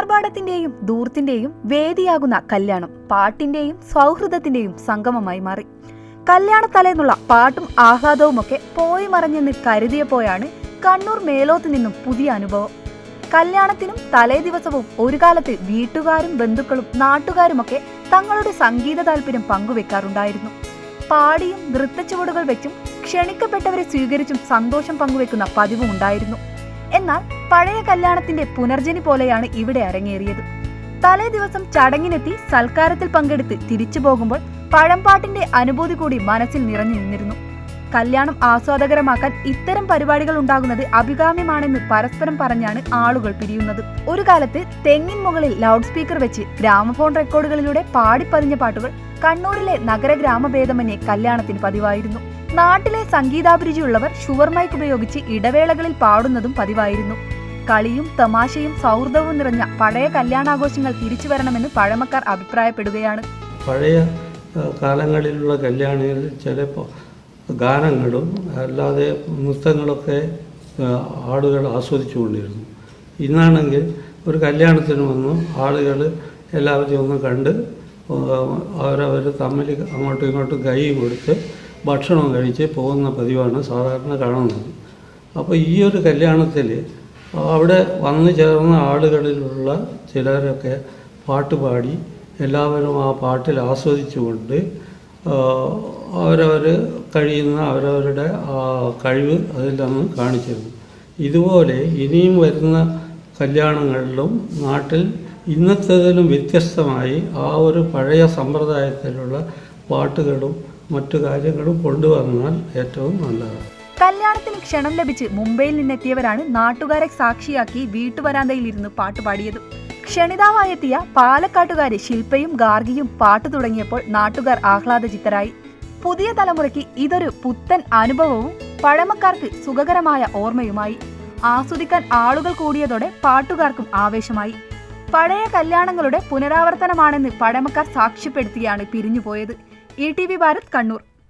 കല്യാണത്തിന്റെയും ദൂർത്തിന്റെയും വേദിയാകുന്ന കല്യാണം പാട്ടിന്റെയും സൗഹൃദത്തിന്റെയും സംഗമമായി മാറി. കല്യാണ തലേന്നുള്ള പാട്ടും ആഹ്ലാദവുമൊക്കെ പോയി മറഞ്ഞെന്ന് കരുതിയപ്പോഴാണ് കണ്ണൂർ മേലോത്ത് നിന്നും പുതിയ അനുഭവം. കല്യാണത്തിനും തലേ ദിവസവും ഒരു കാലത്ത് വീട്ടുകാരും ബന്ധുക്കളും നാട്ടുകാരുമൊക്കെ തങ്ങളുടെ സംഗീത താല്പര്യം പങ്കുവെക്കാറുണ്ടായിരുന്നു. പാടിയും നൃത്തച്ചുവടുകൾ വെച്ചും ക്ഷണിക്കപ്പെട്ടവരെ സ്വീകരിച്ചും സന്തോഷം പങ്കുവെക്കുന്ന പതിവും ഉണ്ടായിരുന്നു എന്നാൽ പഴയ കല്യാണത്തിന്റെ പുനർജനി പോലെയാണ് ഇവിടെ അരങ്ങേറിയത്. തലേ ദിവസം ചടങ്ങിനെത്തി സൽക്കാരത്തിൽ പങ്കെടുത്ത് തിരിച്ചു പോകുമ്പോൾ പഴംപാട്ടിന്റെ അനുഭൂതി കൂടി മനസ്സിൽ നിറഞ്ഞു നിന്നിരുന്നു. കല്യാണം ആസ്വാദകരമാക്കാൻ ഇത്തരം പരിപാടികൾ ഉണ്ടാകുന്നത് അഭികാമ്യമാണെന്ന് പരസ്പരം പറഞ്ഞാണ് ആളുകൾ പിരിയുന്നത്. ഒരു കാലത്ത് തെങ്ങിൻ മുകളിൽ ലൗഡ് സ്പീക്കർ വെച്ച് ഗ്രാമഫോൺ റെക്കോർഡുകളിലൂടെ പാടിപ്പതിഞ്ഞ പാട്ടുകൾ കണ്ണൂരിലെ നഗര ഗ്രാമഭേദമന്യേ കല്യാണത്തിന് പതിവായിരുന്നു. നാട്ടിലെ സംഗീതാഭിരുചിയുള്ളവർ ഷുവർ മൈക്ക് ഉപയോഗിച്ച് ഇടവേളകളിൽ പാടുന്നതും പതിവായിരുന്നു. കളിയും തമാശയും സൗഹൃദവും നിറഞ്ഞ പഴയ കല്യാണാഘോഷങ്ങൾ തിരിച്ചു വരണമെന്ന് പഴമക്കാർ അഭിപ്രായപ്പെടുകയാണ്. പഴയ കാലങ്ങളിലുള്ള കല്യാണികളിൽ ചിലപ്പോൾ ഗാനങ്ങളും അല്ലാതെ നൃത്തങ്ങളൊക്കെ ആളുകൾ ആസ്വദിച്ചുകൊണ്ടിരുന്നു ഇന്നാണെങ്കിൽ ഒരു കല്യാണത്തിന് വന്നു ആളുകൾ എല്ലാവരെയും ഒന്ന് കണ്ട് അവരവർ തമ്മിൽ അങ്ങോട്ടും ഇങ്ങോട്ടും കൈ കൊടുത്ത് ഭക്ഷണം കഴിച്ച് പോകുന്ന പതിവാണ് സാധാരണ കാണുന്നത്. അപ്പോൾ ഈ ഒരു കല്യാണത്തിൽ അവിടെ വന്നു ചേർന്ന ആളുകളിലുള്ള ചിലരൊക്കെ പാട്ട് പാടി എല്ലാവരും ആ പാട്ടിൽ ആസ്വദിച്ചുകൊണ്ട് അവരവർ കഴിയുന്ന അവരവരുടെ ആ കഴിവ് അതിൽ നിന്ന് കാണിച്ചിരുന്നു. ഇതുപോലെ ഇനിയും വരുന്ന കല്യാണങ്ങളിലും നാട്ടിൽ ഇന്നത്തേതിലും വ്യത്യസ്തമായി ആ ഒരു പഴയ സമ്പ്രദായത്തിലുള്ള പാട്ടുകളും മറ്റു കാര്യങ്ങളും കൊണ്ടുവന്നാൽ ഏറ്റവും നല്ലതാണ്. കല്യാണത്തിന് ക്ഷണം ലഭിച്ച് മുംബൈയിൽ നിന്നെത്തിയവരാണ് നാട്ടുകാരെ സാക്ഷിയാക്കി വീട്ടുവരാന്തയിൽ ഇരുന്ന് പാട്ട് പാടിയത്. ക്ഷണിതാവായെത്തിയ പാലക്കാട്ടുകാരി ശില്പയും ഗാർഗിയും പാട്ടു തുടങ്ങിയപ്പോൾ നാട്ടുകാർ ആഹ്ലാദചിത്തരായി. പുതിയ തലമുറയ്ക്ക് ഇതൊരു പുത്തൻ അനുഭവവും പഴമക്കാർക്ക് സുഖകരമായ ഓർമ്മയുമായി. ആസ്വദിക്കാൻ ആളുകൾ കൂടിയതോടെ പാട്ടുകാർക്കും ആവേശമായി. പഴയ കല്യാണങ്ങളുടെ പുനരാവർത്തനമാണെന്ന് പഴമക്കാർ സാക്ഷ്യപ്പെടുത്തിയാണ് പിരിഞ്ഞുപോയത്. E T V Bharat Kannur.